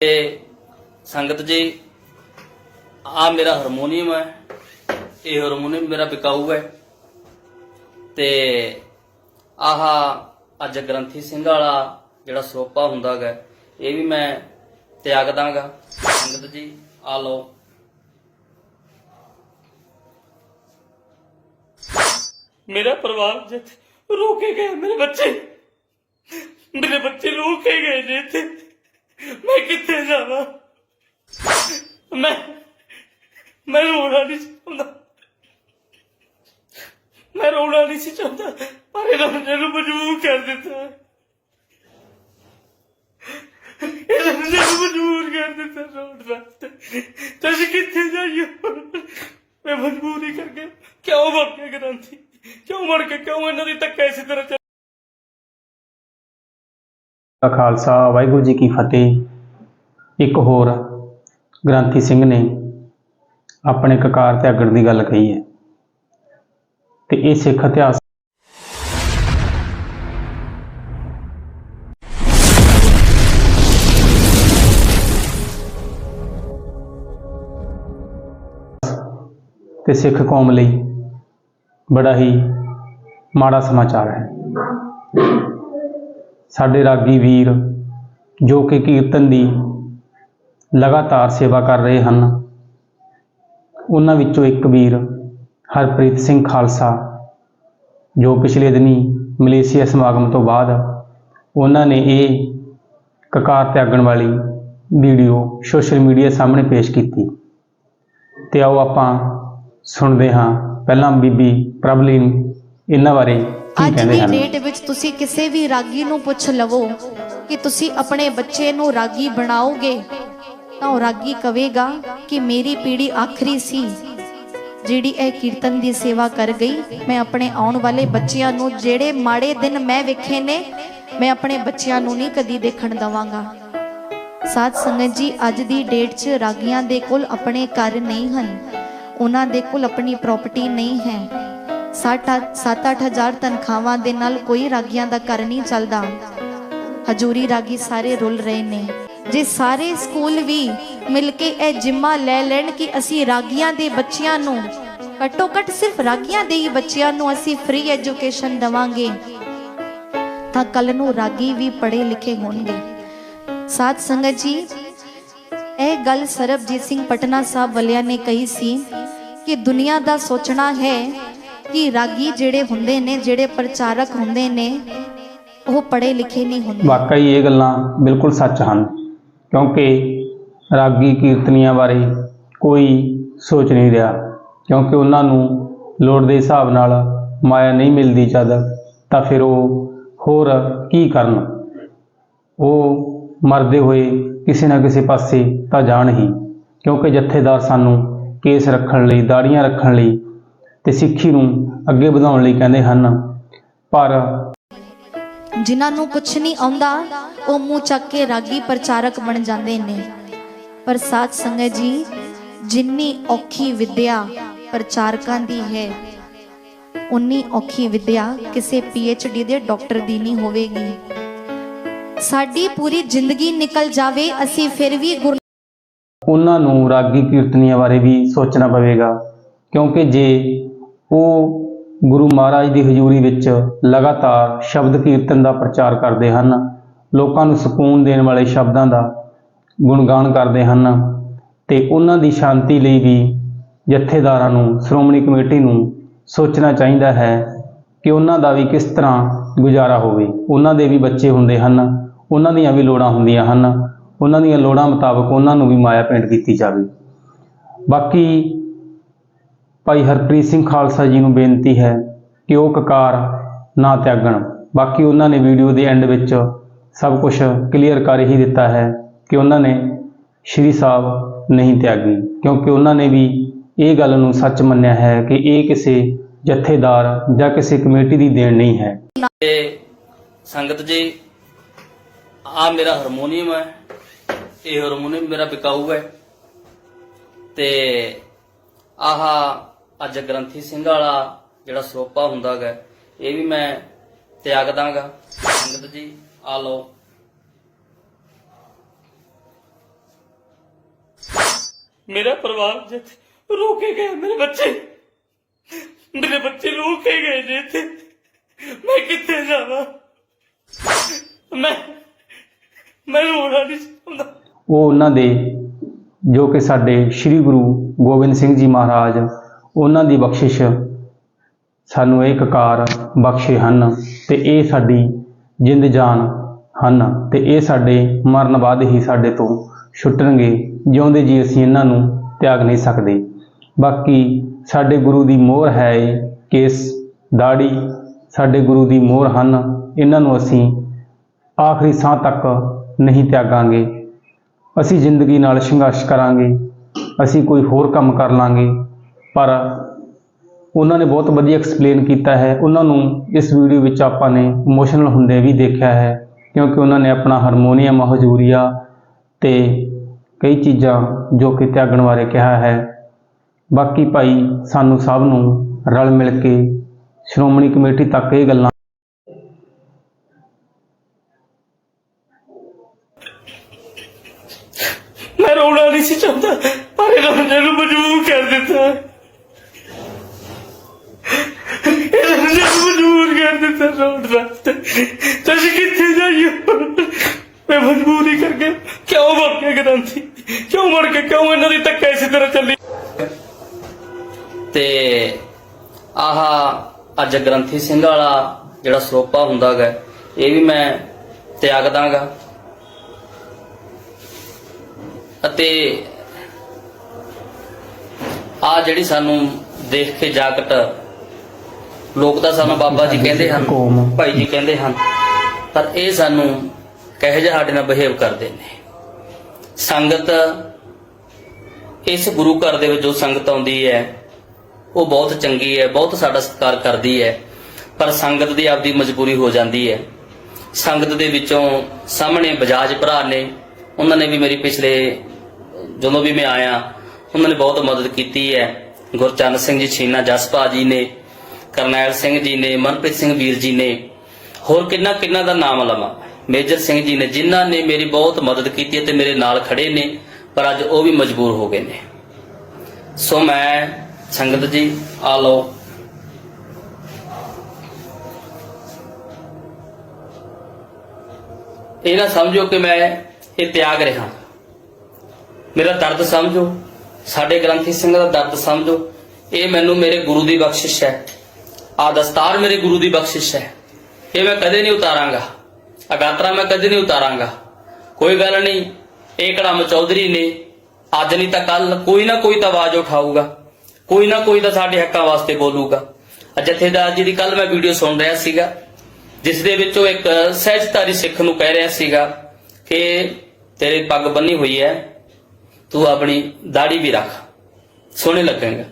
ਤੇ ਸੰਗਤ ਜੀ ਆ ਮੇਰਾ ਹਾਰਮੋਨੀਅਮ ਹੈ, ਇਹ ਹਾਰਮੋਨੀਅਮ ਮੇਰਾ ਬਿਕਾਊ ਹੈ। ਤੇ ਆਹ ਅੱਜ ਗ੍ਰੰਥੀ ਸਿੰਘ ਵਾਲਾ ਜਿਹੜਾ ਸਰੋਪਾ ਹੁੰਦਾ ਇਹ ਵੀ ਮੈਂ ਤਿਆਗ ਦਾਂਗਾ। ਸੰਗਤ ਜੀ, ਆ ਲਓ। ਮੇਰਾ ਪਰਿਵਾਰ ਜਿੱਥੇ ਰੋ ਕੇ ਗਏ, ਮੇਰੇ ਬੱਚੇ। ਮੇਰੇ ਬੱਚੇ ਰੋ ਕੇ ਗਏ ਜਿੱਥੇ। ਮੈਂ ਕਿੱਥੇ ਜਾਵਾਂ? ਮੈਂ ਮੈਂ ਰੋਣਾ ਨਹੀਂ ਚਾਹੁੰਦਾ। ਮੈਂ ਰੋਣਾ ਨਹੀਂ ਸੀ ਚਾਹੁੰਦਾ, ਪਰ ਇਹਨਾਂ ਨੇ ਮੈਨੂੰ ਮਜਬੂਰ ਕਰ ਦਿੱਤਾ। ਇਹਨਾਂ ਨੇ ਮੈਨੂੰ ਮਜਬੂਰ ਕਰ ਦਿੱਤਾ ਰੋਣ ਵਾਸਤੇ। ਤਾਂ ਕਿੱਥੇ ਜਾਈਏ? ਮੈਂ ਮਜਬੂਰੀ ਕਰਕੇ ਕਿਉਂ ਮਰ ਕੇ ਗ੍ਰੰਥੀ ਕਿਉਂ ਮਰ ਕੇ ਕਿਉਂ ਇਹਨਾਂ ਦੀ ਧੱਕਾ ਇਸੇ ਤਰ੍ਹਾਂ ਚੱਲ- ਦਾ ਖਾਲਸਾ, ਵਾਹਿਗੁਰੂ ਜੀ ਕੀ ਫਤਿਹ। ਇੱਕ ਹੋਰ ਗ੍ਰੰਥੀ ਸਿੰਘ ਨੇ ਆਪਣੇ ਕਕਾਰ ਤੇ ਅਗੜ ਦੀ ਗੱਲ ਕਹੀ ਹੈ। ਤੇ ਇਹ ਸਿੱਖ ਇਤਿਹਾਸ ਤੇ ਸਿੱਖ ਕੌਮ ਲਈ ਬੜਾ ਹੀ ਮਾੜਾ ਸਮਾਚਾਰ ਹੈ। ਸਾਡੇ ਰਾਗੀ ਵੀਰ ਜੋ ਕਿ ਕੀਰਤਨ ਦੀ ਲਗਾਤਾਰ ਸੇਵਾ ਕਰ ਰਹੇ ਹਨ। ਉਹਨਾਂ ਵਿੱਚੋਂ ਇੱਕ ਵੀਰ ਹਰਪ੍ਰੀਤ ਸਿੰਘ ਖਾਲਸਾ ਜੋ ਪਿਛਲੇ ਦਿਨੀ ਮਲੇਸ਼ੀਆ ਸਮਾਗਮ ਤੋਂ ਬਾਅਦ ਉਹਨਾਂ ਨੇ ਇਹ ਕਕਾਰ ਤਿਆਗਣ ਵਾਲੀ ਵੀਡੀਓ ਸੋਸ਼ਲ ਮੀਡੀਆ ਸਾਹਮਣੇ ਪੇਸ਼ ਕੀਤੀ। ਤੇ ਆਓ ਆਪਾਂ ਸੁਣਦੇ ਹਾਂ। ਪਹਿਲਾਂ ਬੀਬੀ ਪ੍ਰਭਲੀਨ, ਇਹਨਾਂ ਬਾਰੇ ਅੱਜ ਦੀ ਡੇਟ ਵਿੱਚ ਤੁਸੀਂ ਕਿਸੇ ਵੀ ਰਾਗੀ ਨੂੰ ਪੁੱਛ ਲਵੋ ਕਿ ਤੁਸੀਂ ਆਪਣੇ ਬੱਚੇ ਨੂੰ ਰਾਗੀ ਬਣਾਓਗੇ ਤਾਂ ਉਹ ਰਾਗੀ ਕਵੇਗਾ ਕਿ ਮੇਰੀ ਪੀੜ੍ਹੀ ਆਖਰੀ ਸੀ ਜਿਹੜੀ ਇਹ ਕੀਰਤਨ ਦੀ ਸੇਵਾ ਕਰ ਗਈ। ਮੈਂ ਆਪਣੇ ਆਉਣ ਵਾਲੇ ਬੱਚਿਆਂ ਨੂੰ ਜਿਹੜੇ ਮਾੜੇ ਦਿਨ ਮੈਂ ਵੇਖੇ ਨੇ ਮੈਂ ਆਪਣੇ ਬੱਚਿਆਂ ਨੂੰ ਨਹੀਂ ਕਦੀ ਦੇਖਣ ਦਵਾਂਗਾ। ਸਾਧ ਸੰਗਤ ਜੀ ਅੱਜ ਦੀ ਡੇਟ 'ਚ ਰਾਗੀਆਂ ਦੇ ਕੋਲ ਆਪਣੇ ਘਰ ਨਹੀਂ ਹਨ। ਉਹਨਾਂ ਦੇ ਕੋਲ ਆਪਣੀ ਪ੍ਰਾਪਰਟੀ ਨਹੀਂ ਹੈ। 7-8 ਹਜ਼ਾਰ ਤਨਖਾਹਾਂ ਦੇ ਨਾਲ ਕੋਈ ਰਾਗੀਆਂ ਦਾ ਘਰ ਨਹੀਂ ਚੱਲਦਾ। ਹਜੂਰੀ ਰਾਗੀ ਸਾਰੇ ਰੁੱਲ ਰਹੇ ਨੇ। ਜੇ ਸਾਰੇ ਸਕੂਲ ਵੀ ਮਿਲ ਕੇ ਇਹ ਜਿੰਮਾ ਲੈ ਲੈਣ ਕਿ ਅਸੀਂ ਰਾਗੀਆਂ ਦੇ ਬੱਚਿਆਂ ਨੂੰ ਘੱਟੋ ਘੱਟ ਸਿਰਫ ਰਾਗੀਆਂ ਦੇ ਹੀ ਬੱਚਿਆਂ ਨੂੰ ਅਸੀਂ ਫ੍ਰੀ ਐਜੂਕੇਸ਼ਨ ਦਵਾਂਗੇ, ਤਾਂ ਕੱਲ ਨੂੰ ਰਾਗੀ ਵੀ ਪੜ੍ਹੇ ਲਿਖੇ ਹੋਣਗੇ। ਸਾਧ ਸੰਗਤ ਜੀ, ਇਹ ਗੱਲ ਸਰਬਜੀਤ ਸਿੰਘ ਪਟਨਾ ਸਾਹਿਬ ਵਾਲਿਆਂ ਨੇ ਕਹੀ ਸੀ ਕਿ ਦੁਨੀਆ ਦਾ ਸੋਚਣਾ ਹੈ ਕਿ ਰਾਗੀ ਜਿਹੜੇ ਹੁੰਦੇ ਨੇ, ਜਿਹੜੇ ਪ੍ਰਚਾਰਕ ਹੁੰਦੇ ਨੇ, ਉਹ ਪੜ੍ਹੇ ਲਿਖੇ ਨਹੀਂ ਹੁੰਦੇ। ਵਾਕਈ ਇਹ ਗੱਲਾਂ ਬਿਲਕੁਲ ਸੱਚ ਹਨ, ਕਿਉਂਕਿ ਰਾਗੀ ਕੀਰਤਨੀਆਂ ਬਾਰੇ ਕੋਈ ਸੋਚ ਨਹੀਂ ਰਿਹਾ, ਕਿਉਂਕਿ ਉਹਨਾਂ ਨੂੰ ਲੋੜ ਦੇ ਹਿਸਾਬ ਨਾਲ ਮਾਇਆ ਨਹੀਂ ਮਿਲਦੀ ਜਦ, ਤਾਂ ਫਿਰ ਉਹ ਹੋਰ ਕੀ ਕਰਨ? ਉਹ ਮਰਦੇ ਹੋਏ ਕਿਸੇ ਨਾ ਕਿਸੇ ਪਾਸੇ ਤਾਂ ਜਾਣ ਹੀ, ਕਿਉਂਕਿ ਜਥੇਦਾਰ ਸਾਨੂੰ ਕੇਸ ਰੱਖਣ ਲਈ, ਦਾੜੀਆਂ ਰੱਖਣ ਲਈ ਤੇ ਸਿੱਖੀ ਨੂੰ ਅੱਗੇ ਵਧਾਉਣ ਲਈ ਕਹਿੰਦੇ ਹਨ। ਪਰ ਜਿਨ੍ਹਾਂ ਨੂੰ ਕੁਝ ਨਹੀਂ ਆਉਂਦਾ ਉਹ ਮੂੰਹ ਚੱਕ ਕੇ ਰਾਗੀ ਪ੍ਰਚਾਰਕ ਬਣ ਜਾਂਦੇ ਨੇ। ਪਰ ਸਾਧ ਸੰਗਤ ਜੀ ਜਿੰਨੀ ਔਖੀ ਵਿਦਿਆ ਪ੍ਰਚਾਰਕਾਂ ਦੀ ਹੈ ਉਨੀ ਔਖੀ ਵਿਦਿਆ ਕਿਸੇ ਡੀ ਦੇ ਡਾਕਟਰ ਦੀ ਨਹੀਂ ਹੋਵੇਗੀ। ਸਾਡੀ ਪੂਰੀ ਜ਼ਿੰਦਗੀ ਨਿਕਲ ਜਾਵੇ ਅਸੀਂ ਫਿਰ ਵੀ ਉਹਨਾਂ ਨੂੰ ਰਾਗੀ ਕੀਰਤਨੀਆਂ ਬਾਰੇ ਵੀ ਸੋਚਣਾ ਪਵੇਗਾ। ਕਿਉਂਕਿ ਜੇ ਉਹ ਗੁਰੂ ਮਹਾਰਾਜ ਦੀ ਹਜ਼ੂਰੀ ਵਿੱਚ ਲਗਾਤਾਰ ਸ਼ਬਦ ਕੀਰਤਨ ਦਾ ਪ੍ਰਚਾਰ ਕਰਦੇ ਹਨ। ਲੋਕਾਂ ਨੂੰ ਸਕੂਨ ਦੇਣ ਵਾਲੇ ਸ਼ਬਦਾਂ ਦਾ ਗੁਣਗਾਨ ਕਰਦੇ ਹਨ ਤੇ ਉਹਨਾਂ ਦੀ ਸ਼ਾਂਤੀ ਲਈ ਵੀ ਜਥੇਦਾਰਾਂ ਨੂੰ, ਸ਼੍ਰੋਮਣੀ ਕਮੇਟੀ ਨੂੰ ਸੋਚਣਾ ਚਾਹੀਦਾ ਹੈ ਕਿ ਉਹਨਾਂ ਦਾ ਵੀ ਕਿਸ ਤਰ੍ਹਾਂ ਗੁਜ਼ਾਰਾ ਹੋਵੇ। ਉਹਨਾਂ ਦੇ ਵੀ ਬੱਚੇ ਹੁੰਦੇ ਹਨ, ਉਹਨਾਂ ਦੀਆਂ ਵੀ ਲੋੜਾਂ ਹੁੰਦੀਆਂ ਹਨ, ਉਹਨਾਂ ਦੀਆਂ ਲੋੜਾਂ ਮੁਤਾਬਕ ਉਹਨਾਂ ਨੂੰ ਵੀ ਮਾਇਆ ਭੇਂਟ ਕੀਤੀ ਜਾਵੇ। ਬਾਕੀ ਭਾਈ ਹਰਪ੍ਰੀਤ ਸਿੰਘ ਖਾਲਸਾ ਜੀ ਨੂੰ ਬੇਨਤੀ ਹੈ ਕਿ ਉਹ ਕਕਾਰ ਨਾ ਤਿਆਗਣ। ਬਾਕੀ ਉਹਨਾਂ ਨੇ ਵੀਡੀਓ ਦੇ ਐਂਡ ਵਿੱਚ ਸਭ ਕੁਝ ਕਲੀਅਰ ਕਰ ਹੀ ਦਿੱਤਾ ਹੈ ਕਿ ਉਹਨਾਂ ਨੇ ਸ਼੍ਰੀ ਸਾਹਿਬ ਨਹੀਂ ਤਿਆਗੀ। ਕਿਉਂਕਿ ਉਹਨਾਂ ਨੇ ਵੀ ਇਹ ਗੱਲ ਨੂੰ ਸੱਚ ਮੰਨਿਆ ਹੈ ਕਿ ਇਹ ਕਿਸੇ ਜਥੇਦਾਰ ਜਾਂ ਕਿਸੇ ਕਮੇਟੀ ਦੀ ਦੇਣ ਨਹੀਂ ਹੈ। ਸੰਗਤ ਜੀ ਆ ਮੇਰਾ ਹਾਰਮੋਨੀਅਮ ਹੈ। ਇਹ ਹਾਰਮੋਨੀਅਮ ਮੇਰਾ ਬਿਕਾਊ ਹੈ। ਤੇ ਆਹ ਅੱਜ ਗ੍ਰੰਥੀ ਸਿੰਘ ਵਾਲਾ ਜਿਹੜਾ ਸਰੋਪਾ ਹੁੰਦਾ ਗਾ ਇਹ ਵੀ ਮੈਂ ਤਿਆਗ ਦਾਂਗਾ। ਸੰਗਤ ਜੀ ਆ ਲਓ। ਮੇਰਾ ਪਰਿਵਾਰ ਜਿੱਥੇ ਰੋਕੇ ਗਏ ਮੇਰੇ ਬੱਚੇ। ਮੇਰੇ ਬੱਚੇ ਰੋਕੇ ਗਏ ਨੇ ਇੱਥੇ। ਮੈਂ ਕਿੱਥੇ ਜਾਵਾਂ? ਮੈਂ ਮੈਂ ਰੋਣਾ ਨਹੀਂ ਚਾਹੁੰਦਾ ਉਹ ਉਹਨਾਂ ਦੇ ਜੋ ਕਿ ਸਾਡੇ ਸ੍ਰੀ ਗੁਰੂ ਗੋਬਿੰਦ ਸਿੰਘ ਜੀ ਮਹਾਰਾਜ ਉਹਨਾਂ ਦੀ ਬਖਸ਼ਿਸ਼ ਸਾਨੂੰ ਇਹ ਕਕਾਰ ਬਖਸ਼ੇ ਹਨ ਤੇ ਇਹ ਸਾਡੀ ਜਿੰਦ ਜਾਨ ਹਨ ਤੇ ਇਹ ਸਾਡੇ ਮਰਨ ਬਾਅਦ ਹੀ ਸਾਡੇ ਤੋਂ ਛੁੱਟਣਗੇ, ਜਿਉਂਦੇ ਜੀ ਅਸੀਂ ਇਹਨਾਂ ਨੂੰ ਤਿਆਗ ਨਹੀਂ ਸਕਦੇ। ਬਾਕੀ ਸਾਡੇ ਗੁਰੂ ਦੀ ਮੋਹਰ ਹੈ ਕੇਸ ਦਾੜੀ ਸਾਡੇ ਗੁਰੂ ਦੀ ਮੋਹਰ ਹਨ, ਇਹਨਾਂ ਨੂੰ ਅਸੀਂ ਆਖਰੀ ਸਾਹ ਤੱਕ ਨਹੀਂ ਤਿਆਗਾਂਗੇ। ਅਸੀਂ ਜ਼ਿੰਦਗੀ ਨਾਲ ਸੰਘਰਸ਼ ਕਰਾਂਗੇ, ਅਸੀਂ ਕੋਈ ਹੋਰ ਕੰਮ ਕਰ ਲਾਂਗੇ। ਪਰ ਉਹਨਾਂ ਨੇ ਬਹੁਤ ਵਧੀਆ ਐਕਸਪਲੇਨ ਕੀਤਾ ਹੈ। ਉਹਨਾਂ ਨੂੰ ਇਸ ਵੀਡੀਓ ਵਿੱਚ ਆਪਾਂ ਨੇ ਇਮੋਸ਼ਨਲ ਹੁੰਦੇ ਵੀ ਦੇਖਿਆ ਹੈ, ਕਿਉਂਕਿ ਉਹਨਾਂ ਨੇ ਆਪਣਾ ਹਾਰਮੋਨੀਅਮ ਹਜੂਰੀਆ ਤੇ ਕਈ ਚੀਜ਼ਾਂ ਜੋ ਕਿ ਤਿਆਗਣ ਬਾਰੇ ਕਿਹਾ ਹੈ। ਬਾਕੀ ਭਾਈ, ਸਾਨੂੰ ਸਭ ਨੂੰ ਰਲ ਮਿਲ ਕੇ ਸ਼੍ਰੋਮਣੀ ਕਮੇਟੀ ਤੱਕ ਇਹ ਗੱਲਾਂ ਮੈਂ ਰੋਣਾ ਨਹੀਂ ਸੀ ਚਾਹੁੰਦਾ, ਪਰ ਇਹਨਾਂ ਨੇ ਮੈਨੂੰ ਮਜਬੂਰ ਕਰ ਦਿੱਤਾ ਇਹਨਾਂ ਨੇ ਮੈਨੂੰ ਮਜਬੂਰ ਕਰ ਦਿੱਤਾ ਤੁਸੀਂ ਕਿੱਥੇ ਜਾਈਓ ਮੈਂ ਮਜਬੂਰੀ ਕਰਕੇ ਕਿਉਂ ਮਰ ਕੇ ਗਰੰਤੀ ਕਿਉਂ ਮਰ ਕੇ ਕਿਉਂ ਇਹਨਾਂ ਦੀ ਧੱਕਾ ਇਸੇ ਤਰ੍ਹਾਂ ਚੱਲੀ? ਤੇ ਆਹ ਅੱਜ ਗ੍ਰੰਥੀ ਸਿੰਘ ਵਾਲਾ ਜਿਹੜਾ ਸਰੋਪਾ ਹੁੰਦਾ ਗਾ ਇਹ ਵੀ ਮੈਂ ਤਿਆਗ ਦਾਂਗਾ। ਅਤੇ ਆ ਜਿਹੜੀ ਸਾਨੂੰ ਦੇਖ ਕੇ ਜਾਕਟ ਲੋਕ ਤਾਂ ਸਾਨੂੰ ਬਾਬਾ ਜੀ ਕਹਿੰਦੇ ਹਨ। ਭਾਈ ਜੀ ਕਹਿੰਦੇ ਹਨ ਪਰ ਇਹ ਸਾਨੂੰ ਕਹੇ ਜਿਹਾ ਸਾਡੇ ਨਾਲ ਬਿਹੇਵ ਕਰਦੇ ਨੇ। ਸੰਗਤ ਇਸ ਗੁਰੂ ਘਰ ਦੇ ਵਿੱਚ ਜੋ ਸੰਗਤ ਆਉਂਦੀ ਹੈ ਉਹ ਬਹੁਤ ਚੰਗੀ ਹੈ ਬਹੁਤ ਸਾਡਾ ਸਤਿਕਾਰ ਕਰਦੀ ਹੈ ਪਰ ਸੰਗਤ ਦੀ ਆਪਦੀ ਮਜਬੂਰੀ ਹੋ ਜਾਂਦੀ ਹੈ। ਸੰਗਤ ਦੇ ਵਿੱਚੋਂ ਸਾਹਮਣੇ ਬਜਾਜ ਭਰਾ ਨੇ ਉਹਨਾਂ ਨੇ ਵੀ ਮੇਰੀ ਪਿਛਲੇ ਜਦੋਂ ਵੀ ਮੈਂ ਆਇਆ ਉਹਨਾਂ ਨੇ ਬਹੁਤ ਮਦਦ ਕੀਤੀ ਹੈ। ਗੁਰਚਰਨ ਸਿੰਘ ਜੀ ਛੀਨਾ ਜਸਪਾ ਜੀ ਨੇ ਕਰਨੈਲ ਸਿੰਘ ਜੀ ਨੇ, ਮਨਪ੍ਰੀਤ ਸਿੰਘ ਵੀਰ ਜੀ ਨੇ, ਹੋਰ ਕਿੰਨਾ ਕਿੰਨਾ ਦਾ ਨਾਮ ਲਵਾਂ। ਮੇਜਰ ਸਿੰਘ ਜੀ ਨੇ, ਜਿਨ੍ਹਾਂ ਨੇ ਮੇਰੀ ਬਹੁਤ ਮਦਦ ਕੀਤੀ ਤੇ ਮੇਰੇ ਨਾਲ ਖੜੇ ਨੇ, ਪਰ ਅੱਜ ਉਹ ਵੀ ਮਜਬੂਰ ਹੋ ਗਏ ਨੇ। ਸੋ ਮੈਂ, ਸੰਗਤ ਜੀ, ਆ ਲਓ। ਇਹ ਨਾ ਸਮਝੋ ਕਿ ਮੈਂ ਇਹ ਤਿਆਗ ਰਿਹਾ। ਮੇਰਾ ਦਰਦ ਸਮਝੋ, ਸਾਡੇ ਗ੍ਰੰਥੀ ਸਿੰਘ ਦਾ ਦਰਦ ਸਮਝੋ। ਇਹ ਮੈਨੂੰ ਮੇਰੇ ਗੁਰੂ ਦੀ ਬਖਸ਼ਿਸ਼ ਹੈ। ਆ ਦਸਤਾਰ ਮੇਰੇ ਗੁਰੂ ਦੀ ਬਖਸ਼ਿਸ਼ ਹੈ ਇਹ ਮੈਂ ਕਦੇ ਨਹੀਂ ਉਤਾਰਾਂਗਾ ਅਗਾਤਰਾ ਮੈਂ ਕਦੇ ਨਹੀਂ ਉਤਾਰਾਂਗਾ ਕੋਈ ਗੱਲ ਨਹੀਂ ਇਹ ਕੜਮ ਚੌਧਰੀ ਨੇ ਅੱਜ ਨਹੀਂ ਤਾਂ ਕੱਲ ਕੋਈ ਨਾ ਕੋਈ ਤਾਂ ਆਵਾਜ਼ ਉਠਾਊਗਾ ਕੋਈ ਨਾ ਕੋਈ ਤਾਂ ਸਾਡੇ ਹੱਕਾਂ ਵਾਸਤੇ ਬੋਲੂਗਾ ਜਥੇਦਾਰ ਜੀ ਦੀ ਕੱਲ ਮੈਂ ਵੀਡੀਓ ਸੁਣ ਰਿਹਾ ਸੀਗਾ ਜਿਸ ਦੇ ਵਿੱਚ ਉਹ ਇੱਕ ਸਹਿਜਧਾਰੀ ਸਿੱਖ ਨੂੰ ਕਹਿ ਰਿਹਾ ਸੀਗਾ ਕਿ ਤੇਰੇ ਪੱਗ ਬੰਨੀ ਹੋਈ ਹੈ ਤੂੰ ਆਪਣੀ ਦਾੜੀ ਵੀ ਰੱਖ ਸੋਹਣੇ ਲੱਗੇਗਾ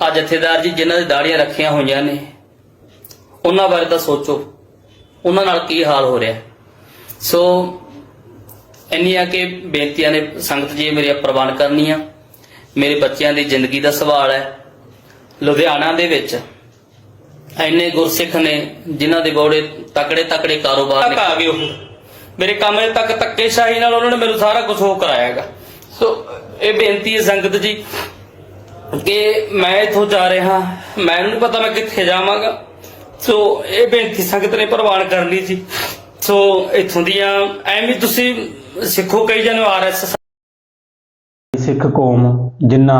ਆ ਜਥੇਦਾਰ ਜੀ ਜਿਨ੍ਹਾਂ ਦੀ ਦਾੜੀਆਂ ਰੱਖੀਆਂ ਹੋਈਆਂ ਨੇ ਉਹਨਾਂ ਬਾਰੇ ਤਾਂ ਸੋਚੋ। ਉਹਨਾਂ ਨਾਲ ਕੀ ਹਾਲ ਹੋ ਰਿਹਾ? ਸੋ ਇੰਨੀਆਂ ਕਿ ਬੇਨਤੀਆਂ ਨੇ ਸੰਗਤ ਜੀ ਮੇਰੀਆਂ ਪ੍ਰਵਾਨ ਕਰਨੀਆਂ। ਮੇਰੇ ਬੱਚਿਆਂ ਦੀ ਜ਼ਿੰਦਗੀ ਦਾ ਸਵਾਲ ਹੈ। ਲੁਧਿਆਣਾ ਦੇ ਵਿੱਚ ਇੰਨੇ ਗੁਰਸਿੱਖ ਨੇ ਜਿਨ੍ਹਾਂ ਦੇ ਬੋੜੇ ਤਕੜੇ ਤਕੜੇ ਕਾਰੋਬਾਰ ਨੇ। ਆ ਗਏ ਉਹ। ਮੇਰੇ ਕਮਰੇ ਤੱਕ ਧੱਕੇ ਸ਼ਾਹੀ ਨਾਲ ਉਹਨਾਂ ਨੇ ਮੈਨੂੰ ਸਾਰਾ ਕੁਝ ਹੋ ਕਰਾਇਆਗਾ। ਸੋ, ਇਹ ਬੇਨਤੀ ਹੈ ਸੰਗਤ ਜੀ ਕਿ ਮੈਂ ਇਥੋਂ ਜਾ ਰਿਹਾ। ਮੈਨੂੰ ਨਹੀਂ ਪਤਾ ਮੈਂ ਕਿੱਥੇ ਜਾਵਾਂਗਾ। ਸੋ ਇਹ ਬੇਨਤੀ ਸੰਗਤ ਨੇ ਪ੍ਰਵਾਨ ਕਰ ਲਈ ਜੀ ਸੋ ਇਥੋਂ ਦੀਆਂ ਐਵੇਂ ਤੁਸੀਂ ਸਿੱਖੋ, ਕਈ ਜਨ ਆਰਐਸ ਸਿੱਖ ਕੌਮ ਜਿੰਨਾ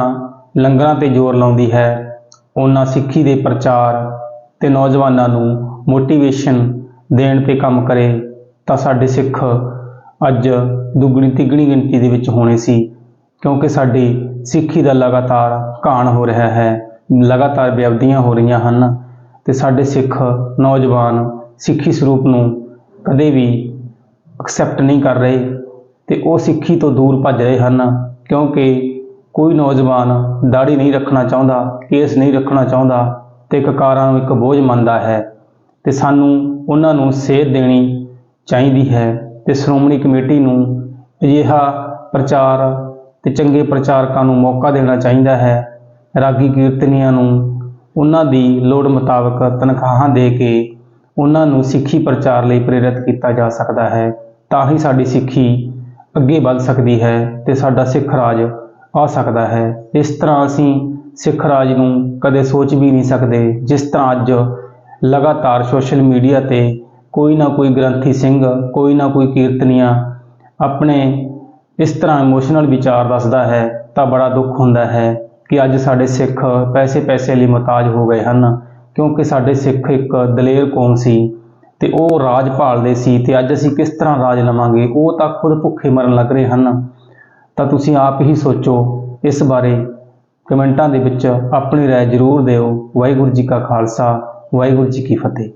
ਲੰਗਰਾਂ ਤੇ ਜ਼ੋਰ ਲਾਉਂਦੀ ਹੈ ਉਹਨਾਂ ਸਿੱਖੀ ਦੇ ਪ੍ਰਚਾਰ ਤੇ ਨੌਜਵਾਨਾਂ ਨੂੰ ਮੋਟੀਵੇਸ਼ਨ ਦੇਣ ਤੇ ਕੰਮ ਕਰੇ, ਤਾਂ ਸਾਡੇ ਸਿੱਖ ਅੱਜ ਦੁੱਗਣੀ ਤਿੱਗਣੀ ਗਿਣਤੀ ਦੇ ਵਿੱਚ ਹੋਣੇ ਸੀ, ਕਿਉਂਕਿ ਸਾਡੀ ਸਿੱਖੀ ਦਾ ਲਗਾਤਾਰ ਘਾਣ ਹੋ ਰਿਹਾ ਹੈ, ਲਗਾਤਾਰ ਵਿਅਬਦੀਆਂ ਹੋ ਰਹੀਆਂ ਹਨ। ਤੇ ਸਾਡੇ ਸਿੱਖ ਨੌਜਵਾਨ ਸਿੱਖੀ ਸਰੂਪ ਨੂੰ ਕਦੇ ਵੀ ਐਕਸੈਪਟ ਨਹੀਂ ਕਰ ਰਹੇ ਤੇ ਉਹ ਸਿੱਖੀ ਤੋਂ ਦੂਰ ਭੱਜ ਰਹੇ ਹਨ, ਕਿਉਂਕਿ ਕੋਈ ਨੌਜਵਾਨ ਦਾੜੀ ਨਹੀਂ ਰੱਖਣਾ ਚਾਹੁੰਦਾ, ਕੇਸ ਨਹੀਂ ਰੱਖਣਾ ਚਾਹੁੰਦਾ ਤੇ ਕਕਾਰਾਂ ਨੂੰ ਇੱਕ ਬੋਝ ਮੰਨਦਾ ਹੈ ਤੇ ਸਾਨੂੰ ਉਹਨਾਂ ਨੂੰ ਸੇਧ ਦੇਣੀ ਚਾਹੀਦੀ ਹੈ ਤੇ ਸ਼੍ਰੋਮਣੀ ਕਮੇਟੀ ਨੂੰ ਅਜਿਹਾ ਪ੍ਰਚਾਰ ਤੇ ਚੰਗੇ ਪ੍ਰਚਾਰਕਾਂ ਨੂੰ ਮੌਕਾ ਦੇਣਾ ਚਾਹੀਦਾ ਹੈ। ਰਾਗੀ ਕੀਰਤਨੀਆਂ ਨੂੰ ਉਹਨਾਂ ਦੀ ਲੋੜ ਮੁਤਾਬਕ ਤਨਖਾਹਾਂ ਦੇ ਕੇ ਉਹਨਾਂ ਨੂੰ ਸਿੱਖੀ ਪ੍ਰਚਾਰ ਲਈ ਪ੍ਰੇਰਿਤ ਕੀਤਾ ਜਾ ਸਕਦਾ ਹੈ, ਤਾਂ ਹੀ ਸਾਡੀ ਸਿੱਖੀ ਅੱਗੇ ਵੱਧ ਸਕਦੀ ਹੈ ਤੇ ਸਾਡਾ ਸਿੱਖ ਰਾਜ ਆ ਸਕਦਾ ਹੈ। ਇਸ ਤਰ੍ਹਾਂ ਅਸੀਂ ਸਿੱਖ ਰਾਜ ਨੂੰ ਕਦੇ ਸੋਚ ਵੀ ਨਹੀਂ ਸਕਦੇ, ਜਿਸ ਤਰ੍ਹਾਂ ਅੱਜ ਲਗਾਤਾਰ ਸੋਸ਼ਲ ਮੀਡੀਆ ਤੇ ਕੋਈ ਨਾ ਕੋਈ ਗ੍ਰੰਥੀ ਸਿੰਘ, ਕੋਈ ਨਾ ਕੋਈ ਕੀਰਤਨੀਆ ਆਪਣੇ ਇਸ ਤਰ੍ਹਾਂ ਇਮੋਸ਼ਨਲ ਵਿਚਾਰ ਦੱਸਦਾ ਹੈ, ਤਾਂ ਬੜਾ ਦੁੱਖ ਹੁੰਦਾ ਹੈ। ਕਿ ਅੱਜ ਸਾਡੇ ਸਿੱਖ ਪੈਸੇ ਪੈਸੇ ਲਈ ਮੁਹਤਾਜ ਹੋ ਗਏ ਹਨ ਕਿਉਂਕਿ ਸਾਡੇ ਸਿੱਖ ਇੱਕ ਦਲੇਰ ਕੌਮ ਸੀ ਤੇ ਉਹ ਰਾਜ ਭਾਲਦੇ ਸੀ ਤੇ ਅੱਜ ਅਸੀਂ ਕਿਸ ਤਰ੍ਹਾਂ ਰਾਜ ਲਵਾਂਗੇ ਉਹ ਤਾਂ ਖੁਦ ਭੁੱਖੇ ਮਰਨ ਲੱਗ ਰਹੇ ਹਨ ਤਾਂ ਤੁਸੀਂ ਆਪ ਹੀ ਸੋਚੋ ਇਸ ਬਾਰੇ ਕਮੈਂਟਾਂ ਦੇ ਵਿੱਚ ਆਪਣੀ رائے ਜ਼ਰੂਰ ਦਿਓ ਵਾਹਿਗੁਰੂ ਜੀ ਕਾ ਖਾਲਸਾ ਵਾਹਿਗੁਰੂ ਜੀ ਕੀ ਫਤਿਹ